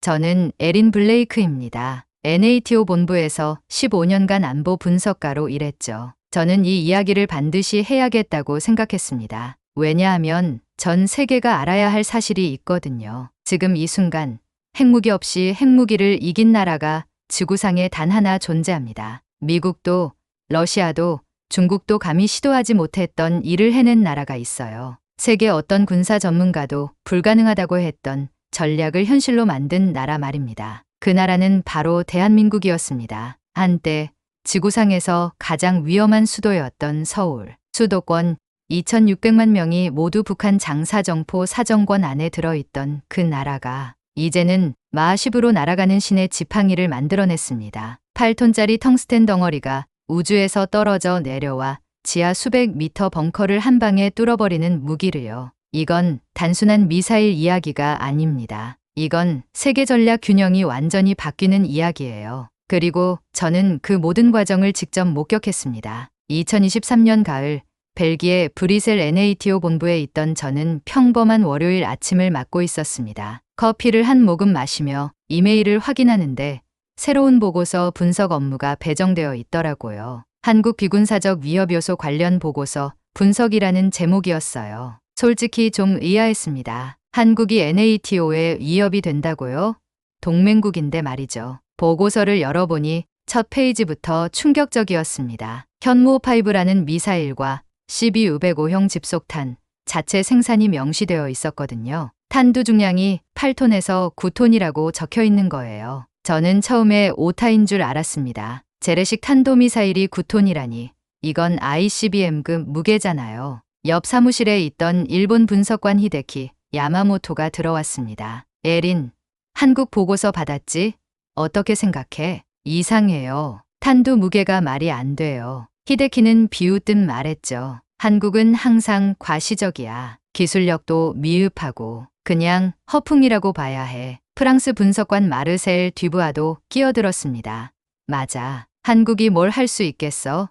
저는 에린 블레이크입니다. NATO 본부에서 15년간 안보 분석가로 일했죠. 저는 이 이야기를 반드시 해야겠다고 생각했습니다. 왜냐하면 전 세계가 알아야 할 사실이 있거든요. 지금 이 순간 핵무기 없이 핵무기를 이긴 나라가 지구상에 단 하나 존재합니다. 미국도 러시아도 중국도 감히 시도하지 못했던 일을 해낸 나라가 있어요. 세계 어떤 군사 전문가도 불가능하다고 했던 전략을 현실로 만든 나라 말입니다. 그 나라는 바로 대한민국이었습니다. 한때 지구상에서 가장 위험한 수도였던 서울. 수도권 2600만 명이 모두 북한 장사정포 사정권 안에 들어있던 그 나라가 이제는 마하십으로 날아가는 신의 지팡이를 만들어냈습니다. 8톤짜리 텅스텐 덩어리가 우주에서 떨어져 내려와 지하 수백 미터 벙커를 한 방에 뚫어버리는 무기를요. 이건 단순한 미사일 이야기가 아닙니다. 이건 세계 전략 균형이 완전히 바뀌는 이야기예요. 그리고 저는 그 모든 과정을 직접 목격했습니다. 2023년 가을 벨기에 브리셀 NATO 본부에 있던 저는 평범한 월요일 아침을 맞고 있었습니다. 커피를 한 모금 마시며 이메일을 확인하는데 새로운 보고서 분석 업무가 배정되어 있더라고요. 한국 비군사적 위협 요소 관련 보고서 분석이라는 제목이었어요. 솔직히 좀 의아했습니다. 한국이 NATO에 위협이 된다고요? 동맹국인데 말이죠. 보고서를 열어보니 첫 페이지부터 충격적이었습니다. 현무5라는 미사일과 CB-505형 집속탄 자체 생산이 명시되어 있었거든요. 탄두 중량이 8톤에서 9톤이라고 적혀 있는 거예요. 저는 처음에 오타인 줄 알았습니다. 재래식 탄도미사일이 9톤이라니 이건 ICBM급 무게잖아요. 옆 사무실에 있던 일본 분석관 히데키 야마모토가 들어왔습니다. 에린, 한국 보고서 받았지? 어떻게 생각해? 이상해요. 탄두 무게가 말이 안 돼요. 히데키는 비웃듯 말했죠. 한국은 항상 과시적이야. 기술력도 미흡하고 그냥 허풍이라고 봐야 해. 프랑스 분석관 마르셀 듀부아도 끼어들었습니다. 맞아. 한국이 뭘 할 수 있겠어?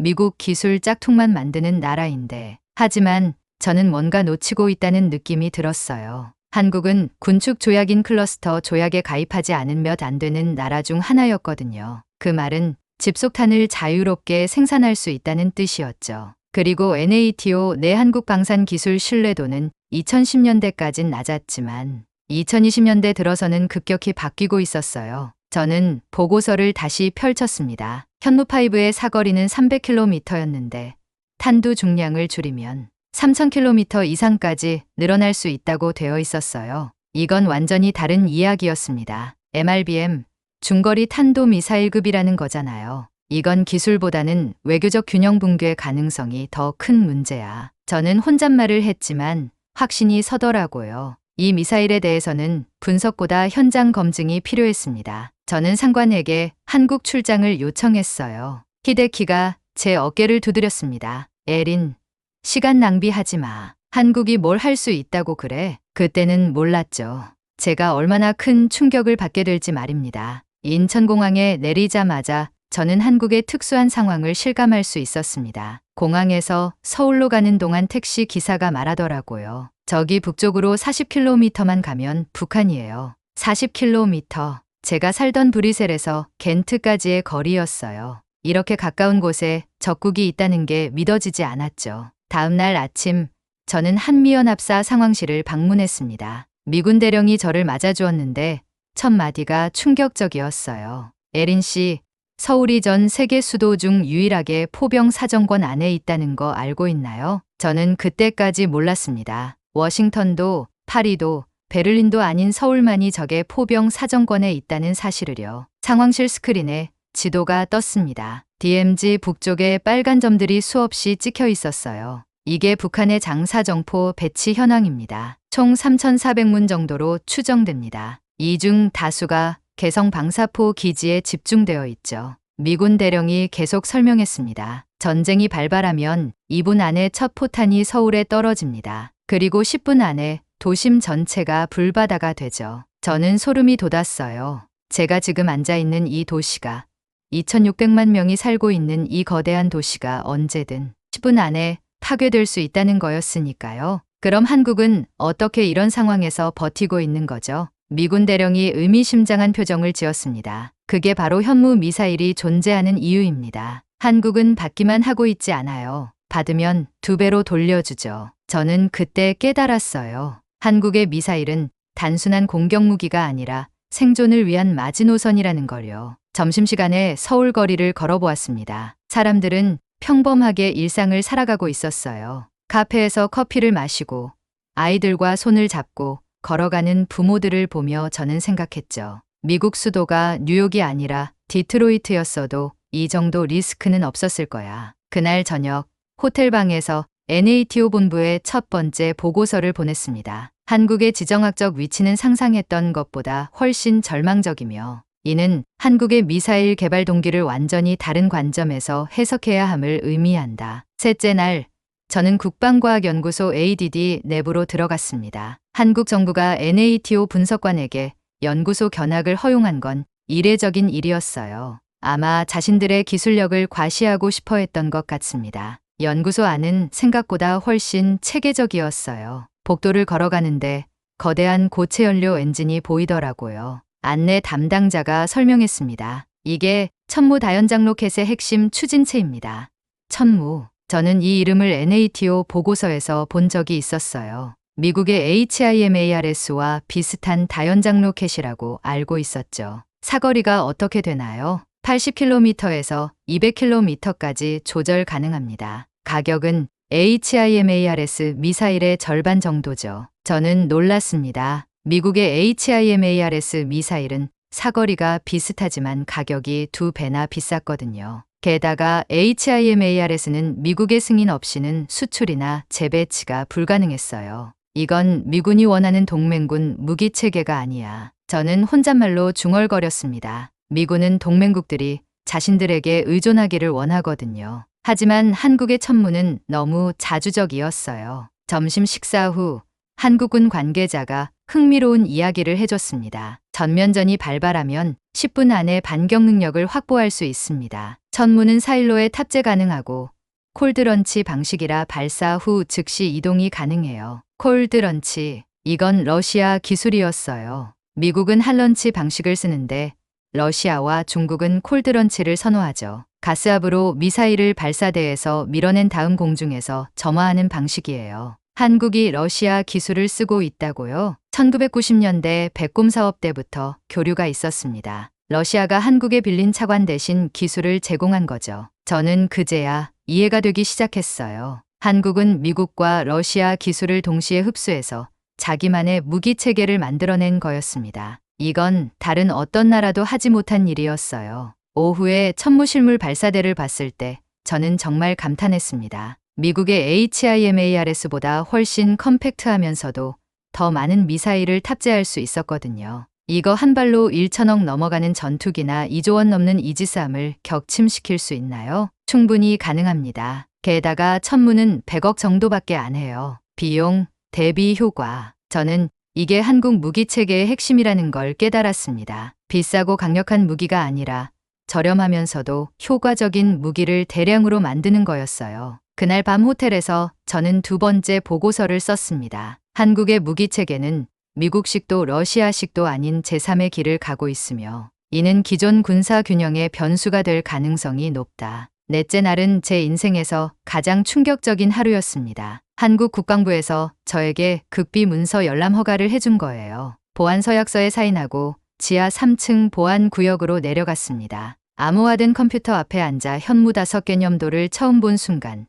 미국 기술 짝퉁만 만드는 나라인데. 하지만 저는 뭔가 놓치고 있다는 느낌이 들었어요. 한국은 군축 조약인 클러스터 조약에 가입하지 않은 몇 안 되는 나라 중 하나였거든요. 그 말은 집속탄을 자유롭게 생산할 수 있다는 뜻이었죠. 그리고 NATO 내 한국 방산 기술 신뢰도는 2010년대까진 낮았지만 2020년대 들어서는 급격히 바뀌고 있었어요. 저는 보고서를 다시 펼쳤습니다. 현무5의 사거리는 300km였는데 탄두 중량을 줄이면 3000km 이상까지 늘어날 수 있다고 되어 있었어요. 이건 완전히 다른 이야기였습니다. MRBM, 중거리 탄도 미사일급이라는 거잖아요. 이건 기술보다는 외교적 균형 붕괴 가능성이 더 큰 문제야. 저는 혼잣말을 했지만 확신이 서더라고요. 이 미사일에 대해서는 분석보다 현장 검증이 필요했습니다. 저는 상관에게 한국 출장을 요청했어요. 히데키가 제 어깨를 두드렸습니다. 에린, 시간 낭비하지 마. 한국이 뭘 할 수 있다고 그래? 그때는 몰랐죠. 제가 얼마나 큰 충격을 받게 될지 말입니다. 인천공항에 내리자마자 저는 한국의 특수한 상황을 실감할 수 있었습니다. 공항에서 서울로 가는 동안 택시 기사가 말하더라고요. 저기 북쪽으로 40km만 가면 북한이에요. 40km. 제가 살던 브리셀에서 겐트까지의 거리였어요. 이렇게 가까운 곳에 적국이 있다는 게 믿어지지 않았죠. 다음 날 아침 저는 한미연합사 상황실을 방문했습니다. 미군 대령이 저를 맞아주었는데 첫 마디가 충격적이었어요. 에린 씨, 서울이 전 세계 수도 중 유일하게 포병 사정권 안에 있다는 거 알고 있나요? 저는 그때까지 몰랐습니다. 워싱턴도 파리도 베를린도 아닌 서울만이 적의 포병 사정권에 있다는 사실을요. 상황실 스크린에 지도가 떴습니다. DMZ 북쪽에 빨간 점들이 수없이 찍혀 있었어요. 이게 북한의 장사정포 배치 현황입니다. 총 3,400문 정도로 추정됩니다. 이 중 다수가 개성 방사포 기지에 집중되어 있죠. 미군 대령이 계속 설명했습니다. 전쟁이 발발하면 2분 안에 첫 포탄이 서울에 떨어집니다. 그리고 10분 안에 도심 전체가 불바다가 되죠. 저는 소름이 돋았어요. 제가 지금 앉아 있는 이 도시가 2600만 명이 살고 있는 이 거대한 도시가 언제든 10분 안에 파괴될 수 있다는 거였으니까요. 그럼 한국은 어떻게 이런 상황에서 버티고 있는 거죠? 미군 대령이 의미심장한 표정을 지었습니다. 그게 바로 현무 미사일이 존재하는 이유입니다. 한국은 받기만 하고 있지 않아요. 받으면 두 배로 돌려주죠. 저는 그때 깨달았어요. 한국의 미사일은 단순한 공격 무기가 아니라 생존을 위한 마지노선이라는 걸요. 점심시간에 서울 거리를 걸어보았습니다. 사람들은 평범하게 일상을 살아가고 있었어요. 카페에서 커피를 마시고 아이들과 손을 잡고 걸어가는 부모들을 보며 저는 생각했죠. 미국 수도가 뉴욕이 아니라 디트로이트였어도 이 정도 리스크는 없었을 거야. 그날 저녁 호텔방에서 NATO 본부에 첫 번째 보고서를 보냈습니다. 한국의 지정학적 위치는 상상했던 것보다 훨씬 절망적이며 이는 한국의 미사일 개발 동기를 완전히 다른 관점에서 해석해야 함을 의미한다. 셋째 날, 저는 국방과학연구소 ADD 내부로 들어갔습니다. 한국 정부가 NATO 분석관에게 연구소 견학을 허용한 건 이례적인 일이었어요. 아마 자신들의 기술력을 과시하고 싶어 했던 것 같습니다. 연구소 안은 생각보다 훨씬 체계적이었어요. 복도를 걸어가는데 거대한 고체 연료 엔진이 보이더라고요. 안내 담당자가 설명했습니다. 이게 천무 다연장 로켓의 핵심 추진체입니다. 천무. 저는 이 이름을 NATO 보고서에서 본 적이 있었어요. 미국의 HIMARS와 비슷한 다연장 로켓이라고 알고 있었죠. 사거리가 어떻게 되나요? 80km에서 200km까지 조절 가능합니다. 가격은 HIMARS 미사일의 절반 정도죠. 저는 놀랐습니다. 미국의 HIMARS 미사일은 사거리가 비슷하지만 가격이 두 배나 비쌌거든요. 게다가 HIMARS는 미국의 승인 없이는 수출이나 재배치가 불가능했어요. 이건 미군이 원하는 동맹군 무기 체계가 아니야. 저는 혼잣말로 중얼거렸습니다. 미군은 동맹국들이 자신들에게 의존하기를 원하거든요. 하지만 한국의 천문은 너무 자주적이었어요. 점심 식사 후 한국군 관계자가 흥미로운 이야기를 해줬습니다. 전면전이 발발하면 10분 안에 반격 능력을 확보할 수 있습니다. 천문은 사일로에 탑재 가능하고 콜드런치 방식이라 발사 후 즉시 이동이 가능해요. 콜드런치. 이건 러시아 기술이었어요. 미국은 할런치 방식을 쓰는데 러시아와 중국은 콜드런치를 선호하죠. 가스압으로 미사일을 발사대에서 밀어낸 다음 공중에서 점화하는 방식이에요. 한국이 러시아 기술을 쓰고 있다고요? 1990년대 백곰 사업 때부터 교류가 있었습니다. 러시아가 한국에 빌린 차관 대신 기술을 제공한 거죠. 저는 그제야 이해가 되기 시작했어요. 한국은 미국과 러시아 기술을 동시에 흡수해서 자기만의 무기 체계를 만들어낸 거였습니다. 이건 다른 어떤 나라도 하지 못한 일이었어요. 오후에 천무실물 발사대를 봤을 때 저는 정말 감탄했습니다. 미국의 HIMARS보다 훨씬 컴팩트하면서도 더 많은 미사일을 탑재할 수 있었거든요. 이거 한 발로 1천억 넘어가는 전투기나 2조 원 넘는 이지스함을 격침시킬 수 있나요? 충분히 가능합니다. 게다가 천문은 100억 정도밖에 안 해요. 비용, 대비 효과. 저는 이게 한국 무기 체계의 핵심이라는 걸 깨달았습니다. 비싸고 강력한 무기가 아니라 저렴하면서도 효과적인 무기를 대량으로 만드는 거였어요. 그날 밤 호텔에서 저는 두 번째 보고서를 썼습니다. 한국의 무기 체계는 미국식도 러시아식도 아닌 제3의 길을 가고 있으며 이는 기존 군사 균형의 변수가 될 가능성이 높다. 넷째 날은 제 인생에서 가장 충격적인 하루였습니다. 한국 국방부에서 저에게 극비 문서 열람 허가를 해준 거예요. 보안 서약서에 사인하고 지하 3층 보안 구역으로 내려갔습니다. 암호화된 컴퓨터 앞에 앉아 현무 다섯 개념도를 처음 본 순간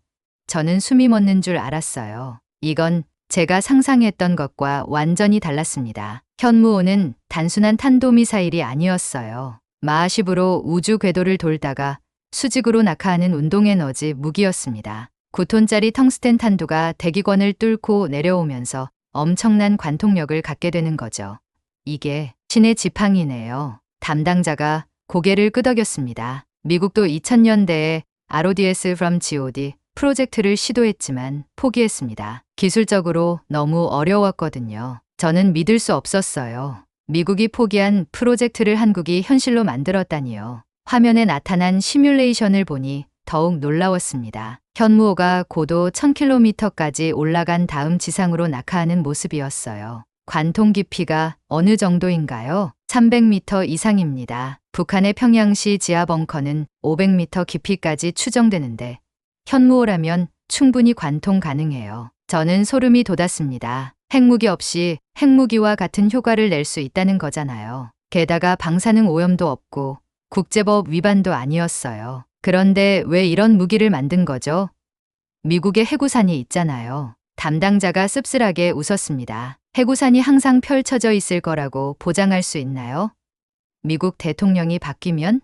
저는 숨이 멎는 줄 알았어요. 이건 제가 상상했던 것과 완전히 달랐습니다. 현무호는 단순한 탄도미사일이 아니었어요. 마하십으로 우주 궤도를 돌다가 수직으로 낙하하는 운동 에너지 무기였습니다. 9톤짜리 텅스텐 탄두가 대기권을 뚫고 내려오면서 엄청난 관통력을 갖게 되는 거죠. 이게 신의 지팡이네요. 담당자가 고개를 끄덕였습니다. 미국도 2000년대에 RODS from GOD 프로젝트를 시도했지만 포기했습니다. 기술적으로 너무 어려웠거든요. 저는 믿을 수 없었어요. 미국이 포기한 프로젝트를 한국이 현실로 만들었다니요. 화면에 나타난 시뮬레이션을 보니 더욱 놀라웠습니다. 현무호가 고도 1000km까지 올라간 다음 지상으로 낙하하는 모습이었어요. 관통 깊이가 어느 정도인가요? 300m 이상입니다. 북한의 평양시 지하 벙커는 500m 깊이까지 추정되는데 현무호라면 충분히 관통 가능해요. 저는 소름이 돋았습니다. 핵무기 없이 핵무기와 같은 효과를 낼 수 있다는 거잖아요. 게다가 방사능 오염도 없고 국제법 위반도 아니었어요. 그런데 왜 이런 무기를 만든 거죠? 미국의 해구산이 있잖아요. 담당자가 씁쓸하게 웃었습니다. 해구산이 항상 펼쳐져 있을 거라고 보장할 수 있나요? 미국 대통령이 바뀌면?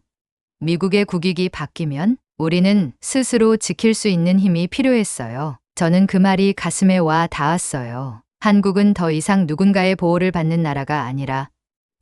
미국의 국익이 바뀌면? 우리는 스스로 지킬 수 있는 힘이 필요했어요. 저는 그 말이 가슴에 와 닿았어요. 한국은 더 이상 누군가의 보호를 받는 나라가 아니라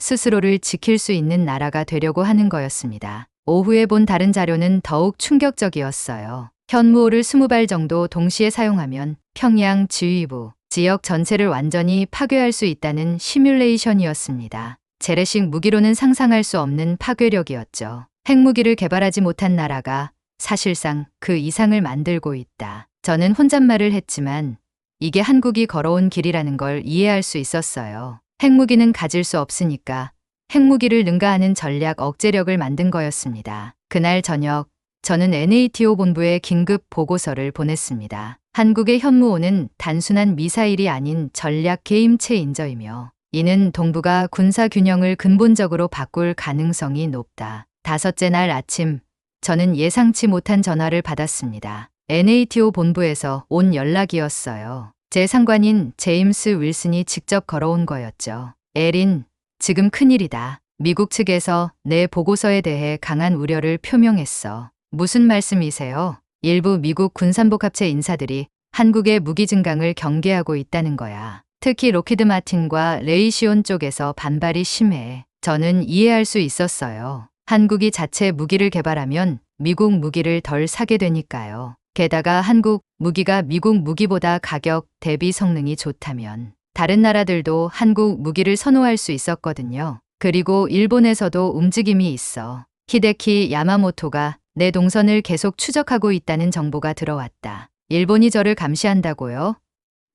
스스로를 지킬 수 있는 나라가 되려고 하는 거였습니다. 오후에 본 다른 자료는 더욱 충격적이었어요. 현무호를 20발 정도 동시에 사용하면 평양 지휘부, 지역 전체를 완전히 파괴할 수 있다는 시뮬레이션이었습니다. 재래식 무기로는 상상할 수 없는 파괴력이었죠. 핵무기를 개발하지 못한 나라가 사실상 그 이상을 만들고 있다. 저는 혼잣말을 했지만 이게 한국이 걸어온 길이라는 걸 이해할 수 있었어요. 핵무기는 가질 수 없으니까 핵무기를 능가하는 전략 억제력을 만든 거였습니다. 그날 저녁 저는 NATO 본부에 긴급 보고서를 보냈습니다. 한국의 현무호는 단순한 미사일이 아닌 전략 게임 체 인저이며 이는 동북아 군사 균형을 근본적으로 바꿀 가능성이 높다. 다섯째 날 아침 저는 예상치 못한 전화를 받았습니다. NATO 본부에서 온 연락이었어요. 제 상관인 제임스 윌슨이 직접 걸어온 거였죠. 에린, 지금 큰일이다. 미국 측에서 내 보고서에 대해 강한 우려를 표명했어. 무슨 말씀이세요? 일부 미국 군산복합체 인사들이 한국의 무기 증강을 경계하고 있다는 거야. 특히 로키드 마틴과 레이시온 쪽에서 반발이 심해. 저는 이해할 수 있었어요. 한국이 자체 무기를 개발하면 미국 무기를 덜 사게 되니까요. 게다가 한국 무기가 미국 무기보다 가격 대비 성능이 좋다면 다른 나라들도 한국 무기를 선호할 수 있었거든요. 그리고 일본에서도 움직임이 있어. 히데키 야마모토가 내 동선을 계속 추적하고 있다는 정보가 들어왔다. 일본이 저를 감시한다고요?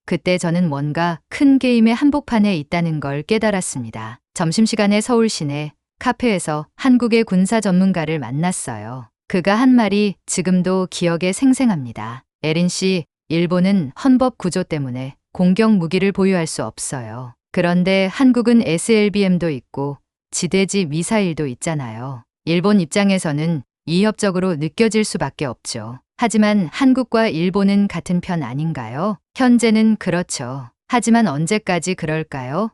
그때 저는 뭔가 큰 게임의 한복판에 있다는 걸 깨달았습니다. 점심시간에 서울 시내 카페에서 한국의 군사 전문가를 만났어요. 그가 한 말이 지금도 기억에 생생합니다. 에린 씨, 일본은 헌법 구조 때문에 공격 무기를 보유할 수 없어요. 그런데 한국은 SLBM도 있고 지대지 미사일도 있잖아요. 일본 입장에서는 위협적으로 느껴질 수밖에 없죠. 하지만 한국과 일본은 같은 편 아닌가요? 현재는 그렇죠. 하지만 언제까지 그럴까요?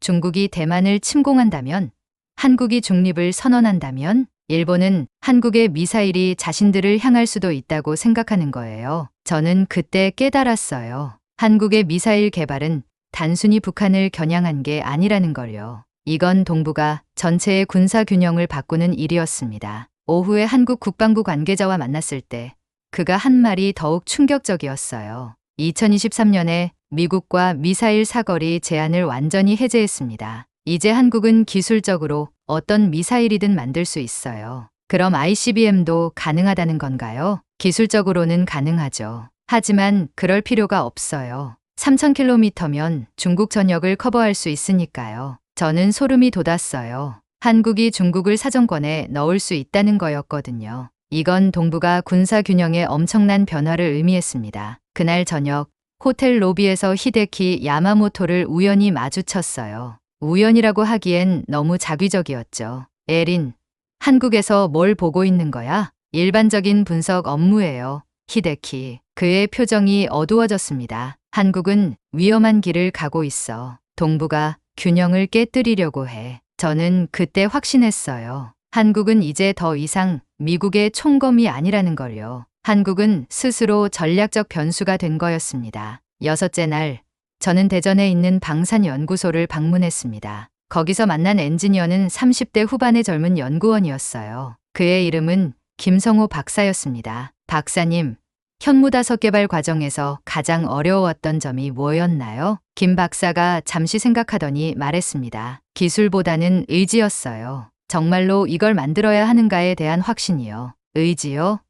중국이 대만을 침공한다면, 한국이 중립을 선언한다면, 일본은 한국의 미사일이 자신들을 향할 수도 있다고 생각하는 거예요. 저는 그때 깨달았어요. 한국의 미사일 개발은 단순히 북한을 겨냥한 게 아니라는 걸요. 이건 동북아 전체의 군사 균형을 바꾸는 일이었습니다. 오후에 한국 국방부 관계자와 만났을 때 그가 한 말이 더욱 충격적이었어요. 2023년에 미국과 미사일 사거리 제한을 완전히 해제했습니다. 이제 한국은 기술적으로 어떤 미사일이든 만들 수 있어요. 그럼 ICBM도 가능하다는 건가요? 기술적으로는 가능하죠. 하지만 그럴 필요가 없어요. 3,000km면 중국 전역을 커버할 수 있으니까요. 저는 소름이 돋았어요. 한국이 중국을 사정권에 넣을 수 있다는 거였거든요. 이건 동북아 군사 균형의 엄청난 변화를 의미했습니다. 그날 저녁 호텔 로비에서 히데키 야마모토를 우연히 마주쳤어요. 우연이라고 하기엔 너무 자기적이었죠. 에린, 한국에서 뭘 보고 있는 거야? 일반적인 분석 업무예요. 히데키. 그의 표정이 어두워졌습니다. 한국은 위험한 길을 가고 있어. 동북아 균형을 깨뜨리려고 해. 저는 그때 확신했어요. 한국은 이제 더 이상 미국의 총검이 아니라는 걸요. 한국은 스스로 전략적 변수가 된 거였습니다. 여섯째 날, 저는 대전에 있는 방산연구소를 방문했습니다. 거기서 만난 엔지니어는 30대 후반의 젊은 연구원이었어요. 그의 이름은 김성호 박사였습니다. 박사님, 현무다섯 개발 과정에서 가장 어려웠던 점이 뭐였나요? 김 박사가 잠시 생각하더니 말했습니다. 기술보다는 의지였어요. 정말로 이걸 만들어야 하는가에 대한 확신이요. 의지요?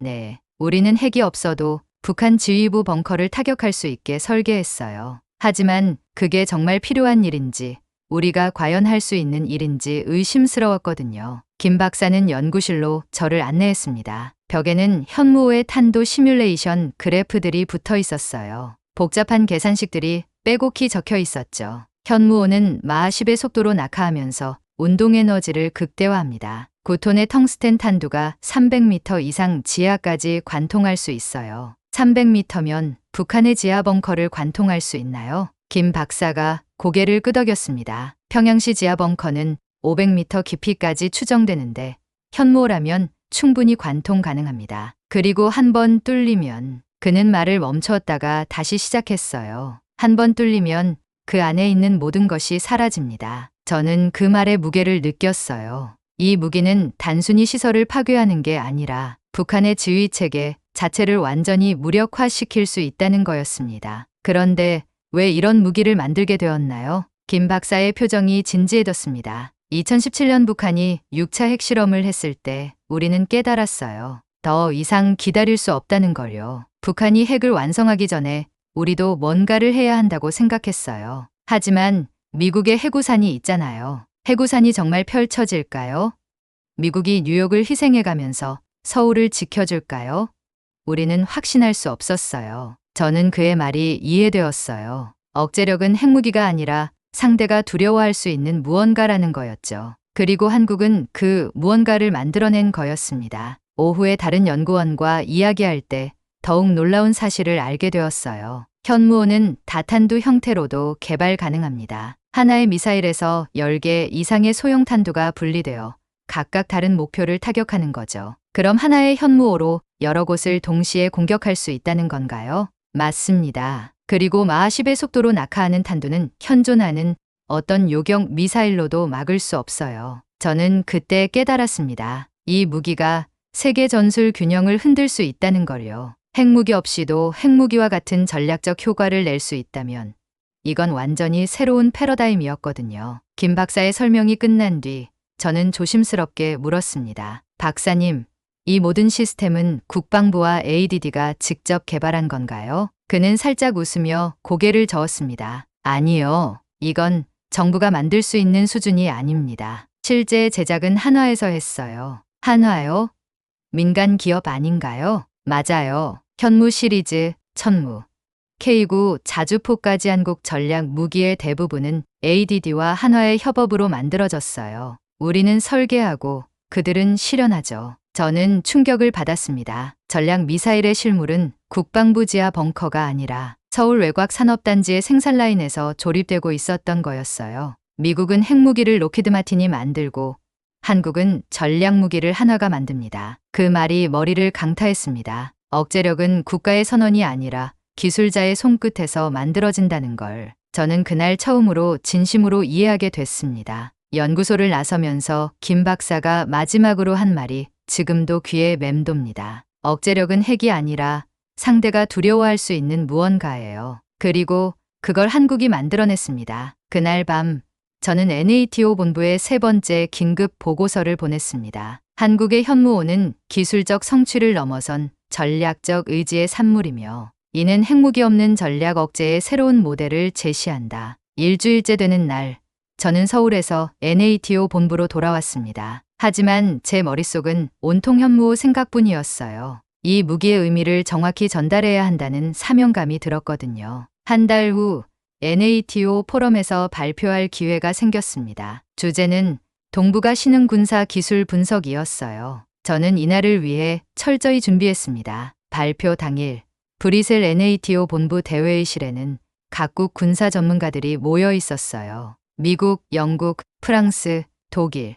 네. 우리는 핵이 없어도 북한 지휘부 벙커를 타격할 수 있게 설계했어요. 하지만 그게 정말 필요한 일인지, 우리가 과연 할 수 있는 일인지 의심스러웠거든요. 김 박사는 연구실로 저를 안내했습니다. 벽에는 현무호의 탄도 시뮬레이션 그래프들이 붙어 있었어요. 복잡한 계산식들이 빼곡히 적혀 있었죠. 현무호는 마하 10의 속도로 낙하하면서 운동 에너지를 극대화합니다. 9톤의 텅스텐 탄두가 300m 이상 지하까지 관통할 수 있어요. 300m면 북한의 지하 벙커를 관통할 수 있나요? 김 박사가 고개를 끄덕였습니다. 평양시 지하 벙커는 500m 깊이까지 추정되는데 현무호라면 충분히 관통 가능합니다. 그리고 한 번 뚫리면 그는 말을 멈추었다가 다시 시작했어요. 한 번 뚫리면 그 안에 있는 모든 것이 사라집니다. 저는 그 말의 무게를 느꼈어요. 이 무기는 단순히 시설을 파괴하는 게 아니라 북한의 지휘 체계 자체를 완전히 무력화시킬 수 있다는 거였습니다. 그런데 왜 이런 무기를 만들게 되었나요? 김 박사의 표정이 진지해졌습니다. 2017년 북한이 6차 핵실험을 했을 때 우리는 깨달았어요. 더 이상 기다릴 수 없다는 걸요. 북한이 핵을 완성하기 전에 우리도 뭔가를 해야 한다고 생각했어요. 하지만 미국의 해구산이 있잖아요. 해구산이 정말 펼쳐질까요? 미국이 뉴욕을 희생해가면서 서울을 지켜줄까요? 우리는 확신할 수 없었어요. 저는 그의 말이 이해되었어요. 억제력은 핵무기가 아니라 상대가 두려워할 수 있는 무언가라는 거였죠. 그리고 한국은 그 무언가를 만들어낸 거였습니다. 오후에 다른 연구원과 이야기할 때 더욱 놀라운 사실을 알게 되었어요. 현무호는 다탄두 형태로도 개발 가능합니다. 하나의 미사일에서 10개 이상의 소형 탄두가 분리되어 각각 다른 목표를 타격하는 거죠. 그럼 하나의 현무호로 여러 곳을 동시에 공격할 수 있다는 건가요? 맞습니다. 그리고 마하 10의 속도로 낙하하는 탄두는 현존하는 어떤 요격 미사일로도 막을 수 없어요. 저는 그때 깨달았습니다. 이 무기가 세계 전술 균형을 흔들 수 있다는 걸요. 핵무기 없이도 핵무기와 같은 전략적 효과를 낼 수 있다면 이건 완전히 새로운 패러다임이었거든요. 김 박사의 설명이 끝난 뒤 저는 조심스럽게 물었습니다. 박사님, 이 모든 시스템은 국방부와 ADD가 직접 개발한 건가요? 그는 살짝 웃으며 고개를 저었습니다. 아니요. 이건 정부가 만들 수 있는 수준이 아닙니다. 실제 제작은 한화에서 했어요. 한화요? 민간 기업 아닌가요? 맞아요. 현무 시리즈, 천무, K9 자주포까지 한국 전략 무기의 대부분은 ADD와 한화의 협업으로 만들어졌어요. 우리는 설계하고 그들은 실현하죠. 저는 충격을 받았습니다. 전략 미사일의 실물은 국방부 지하 벙커가 아니라 서울 외곽 산업단지의 생산 라인에서 조립되고 있었던 거였어요. 미국은 핵무기를 로키드 마틴이 만들고 한국은 전략 무기를 한화가 만듭니다. 그 말이 머리를 강타했습니다. 억제력은 국가의 선언이 아니라 기술자의 손끝에서 만들어진다는 걸 저는 그날 처음으로 진심으로 이해하게 됐습니다. 연구소를 나서면서 김 박사가 마지막으로 한 말이 지금도 귀에 맴돕니다. 억제력은 핵이 아니라 상대가 두려워할 수 있는 무언가예요. 그리고 그걸 한국이 만들어냈습니다. 그날 밤 저는 NATO 본부에 세 번째 긴급 보고서를 보냈습니다. 한국의 현무호는 기술적 성취를 넘어선 전략적 의지의 산물이며 이는 핵무기 없는 전략 억제의 새로운 모델을 제시한다. 일주일째 되는 날, 저는 서울에서 NATO 본부로 돌아왔습니다. 하지만 제 머릿속은 온통 현무호 생각뿐이었어요. 이 무기의 의미를 정확히 전달해야 한다는 사명감이 들었거든요. 한 달 후 NATO 포럼에서 발표할 기회가 생겼습니다. 주제는 동북아 신흥 군사 기술 분석이었어요. 저는 이날을 위해 철저히 준비했습니다. 발표 당일 브리셀 NATO 본부 대회의실에는 각국 군사 전문가들이 모여 있었어요. 미국, 영국, 프랑스, 독일,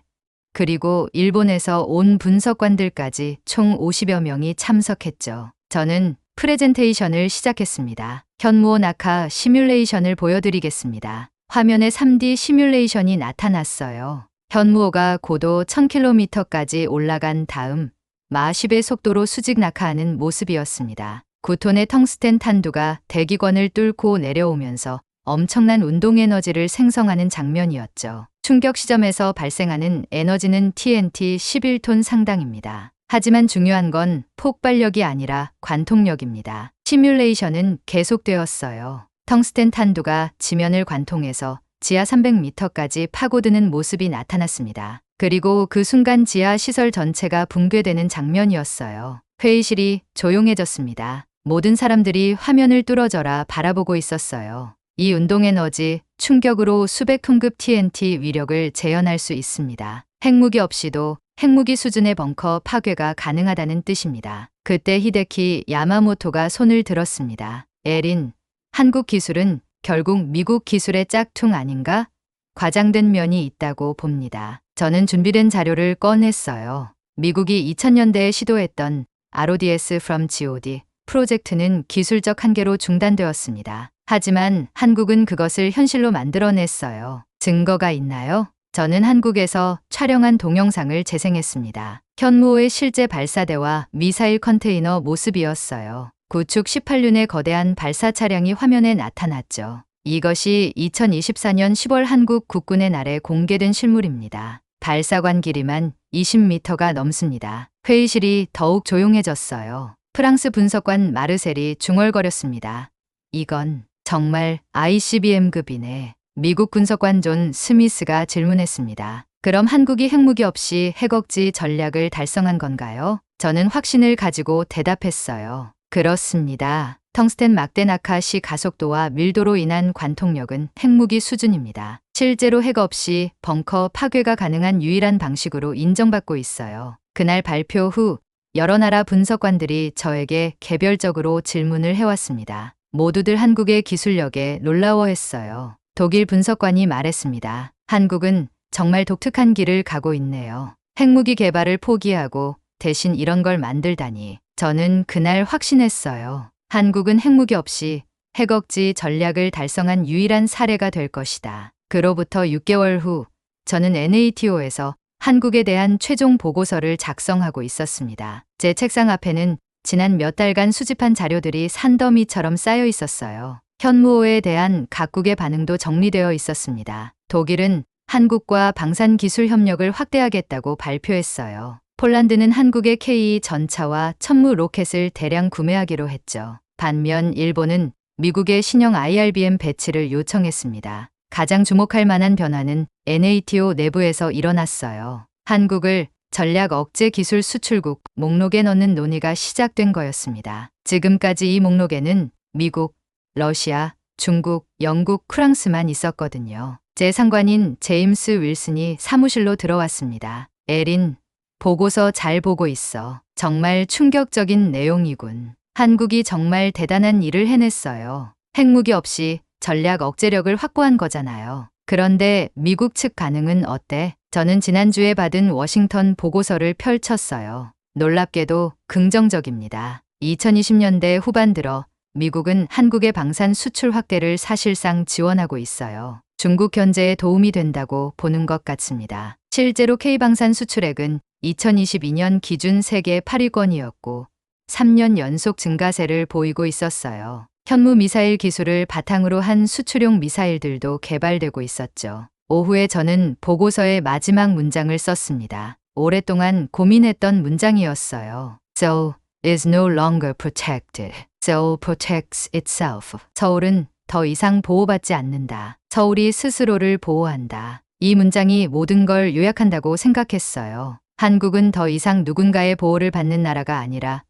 그리고 일본에서 온 분석관들까지 총 50여 명이 참석했죠. 저는 프레젠테이션을 시작했습니다. 현무호 낙하 시뮬레이션을 보여드리겠습니다. 화면에 3D 시뮬레이션이 나타났어요. 현무호가 고도 1000km까지 올라간 다음 마 10의 속도로 수직 낙하하는 모습이었습니다. 9톤의 텅스텐 탄두가 대기권을 뚫고 내려오면서 엄청난 운동 에너지를 생성하는 장면이었죠. 충격 시점에서 발생하는 에너지는 TNT 11톤 상당입니다. 하지만 중요한 건 폭발력이 아니라 관통력입니다. 시뮬레이션은 계속되었어요. 텅스텐 탄두가 지면을 관통해서 지하 300m까지 파고드는 모습이 나타났습니다. 그리고 그 순간 지하 시설 전체가 붕괴되는 장면이었어요. 회의실이 조용해졌습니다. 모든 사람들이 화면을 뚫어져라 바라보고 있었어요. 이 운동 에너지 충격으로 수백 톤급 TNT 위력을 재현할 수 있습니다. 핵무기 없이도 핵무기 수준의 벙커 파괴가 가능하다는 뜻입니다. 그때 히데키 야마모토가 손을 들었습니다. 에린, 한국 기술은 결국 미국 기술의 짝퉁 아닌가? 과장된 면이 있다고 봅니다. 저는 준비된 자료를 꺼냈어요. 미국이 2000년대에 시도했던 RODS from GOD 프로젝트는 기술적 한계로 중단되었습니다. 하지만 한국은 그것을 현실로 만들어냈어요. 증거가 있나요? 저는 한국에서 촬영한 동영상을 재생했습니다. 현무호의 실제 발사대와 미사일 컨테이너 모습이었어요. 구축 18륜의 거대한 발사 차량이 화면에 나타났죠. 이것이 2024년 10월 한국 국군의 날에 공개된 실물입니다. 발사관 길이만 20m가 넘습니다. 회의실이 더욱 조용해졌어요. 프랑스 분석관 마르셀이 중얼거렸습니다. 이건 정말 ICBM급이네. 미국 분석관 존 스미스가 질문했습니다. 그럼 한국이 핵무기 없이 핵억지 전략을 달성한 건가요? 저는 확신을 가지고 대답했어요. 그렇습니다. 텅스텐 막대나카시 가속도와 밀도로 인한 관통력은 핵무기 수준입니다. 실제로 핵 없이 벙커 파괴가 가능한 유일한 방식으로 인정받고 있어요. 그날 발표 후 여러 나라 분석관들이 저에게 개별적으로 질문을 해왔습니다. 모두들 한국의 기술력에 놀라워했어요. 독일 분석관이 말했습니다. 한국은 정말 독특한 길을 가고 있네요. 핵무기 개발을 포기하고 대신 이런 걸 만들다니. 저는 그날 확신했어요. 한국은 핵무기 없이 핵억지 전략을 달성한 유일한 사례가 될 것이다. 그로부터 6개월 후 저는 NATO에서 한국에 대한 최종 보고서를 작성하고 있었습니다. 제 책상 앞에는 지난 몇 달간 수집한 자료들이 산더미처럼 쌓여 있었어요. 현무호에 대한 각국의 반응도 정리되어 있었습니다. 독일은 한국과 방산 기술 협력을 확대하겠다고 발표했어요. 폴란드는 한국의 K 전차와 천무 로켓을 대량 구매하기로 했죠. 반면 일본은 미국의 신형 IRBM 배치를 요청했습니다. 가장 주목할 만한 변화는 NATO 내부에서 일어났어요. 한국을 전략 억제 기술 수출국 목록에 넣는 논의가 시작된 거였습니다. 지금까지 이 목록에는 미국, 러시아, 중국, 영국, 프랑스만 있었거든요. 제 상관인 제임스 윌슨이 사무실로 들어왔습니다. 에린, 보고서 잘 보고 있어. 정말 충격적인 내용이군. 한국이 정말 대단한 일을 해냈어요. 핵무기 없이 전략 억제력을 확보한 거잖아요. 그런데 미국 측 반응은 어때? 저는 지난주에 받은 워싱턴 보고서를 펼쳤어요. 놀랍게도 긍정적입니다. 2020년대 후반 들어 미국은 한국의 방산 수출 확대를 사실상 지원하고 있어요. 중국 견제에 도움이 된다고 보는 것 같습니다. 실제로 K방산 수출액은 2022년 기준 세계 8위권이었고 3년 연속 증가세를 보이고 있었어요. 현무 미사일 기술을 바탕으로 한 수출용 미사일들도 개발되고 있었죠. 오후에 저는 보고서의 마지막 문장을 썼습니다. 오랫동안 고민했던 문장이었어요. Seoul is no longer protected. Seoul protects itself. 서울은 더 이상 보호받지 않는다. 서울이 스스로를 보호한다. 이 문장이 모든 걸 요약한다고 생각했어요. 한국은 더 이상 누군가의 보호를 받는 나라가 아니라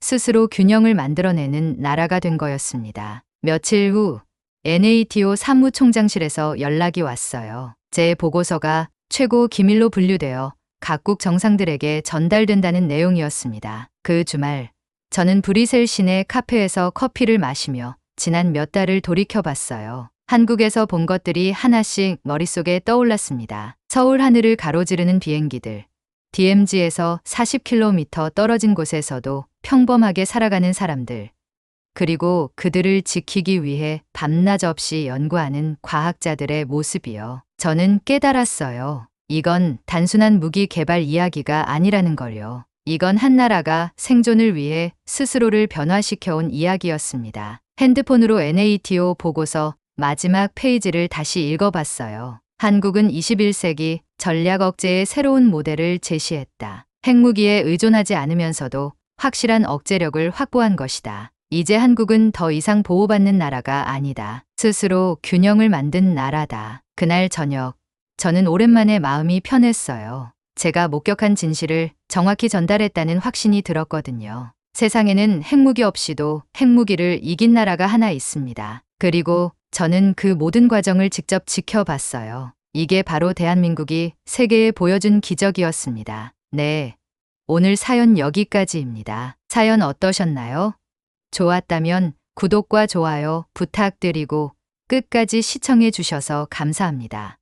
스스로 균형을 만들어내는 나라가 된 거였습니다. 며칠 후 NATO 사무총장실에서 연락이 왔어요. 제 보고서가 최고 기밀로 분류되어 각국 정상들에게 전달된다는 내용이었습니다. 그 주말 저는 브리셀 시내 카페에서 커피를 마시며 지난 몇 달을 돌이켜봤어요. 한국에서 본 것들이 하나씩 머릿속에 떠올랐습니다. 서울 하늘을 가로지르는 비행기들, DMZ에서 40km 떨어진 곳에서도 평범하게 살아가는 사람들, 그리고 그들을 지키기 위해 밤낮 없이 연구하는 과학자들의 모습이요. 저는 깨달았어요. 이건 단순한 무기 개발 이야기가 아니라는 걸요. 이건 한 나라가 생존을 위해 스스로를 변화시켜온 이야기였습니다. 핸드폰으로 NATO 보고서 마지막 페이지를 다시 읽어봤어요. 한국은 21세기 전략 억제의 새로운 모델을 제시했다. 핵무기에 의존하지 않으면서도 확실한 억제력을 확보한 것이다. 이제 한국은 더 이상 보호받는 나라가 아니다. 스스로 균형을 만든 나라다. 그날 저녁, 저는 오랜만에 마음이 편했어요. 제가 목격한 진실을 정확히 전달했다는 확신이 들었거든요. 세상에는 핵무기 없이도 핵무기를 이긴 나라가 하나 있습니다. 그리고 저는 그 모든 과정을 직접 지켜봤어요. 이게 바로 대한민국이 세계에 보여준 기적이었습니다. 네. 오늘 사연 여기까지입니다. 사연 어떠셨나요? 좋았다면 구독과 좋아요 부탁드리고 끝까지 시청해 주셔서 감사합니다.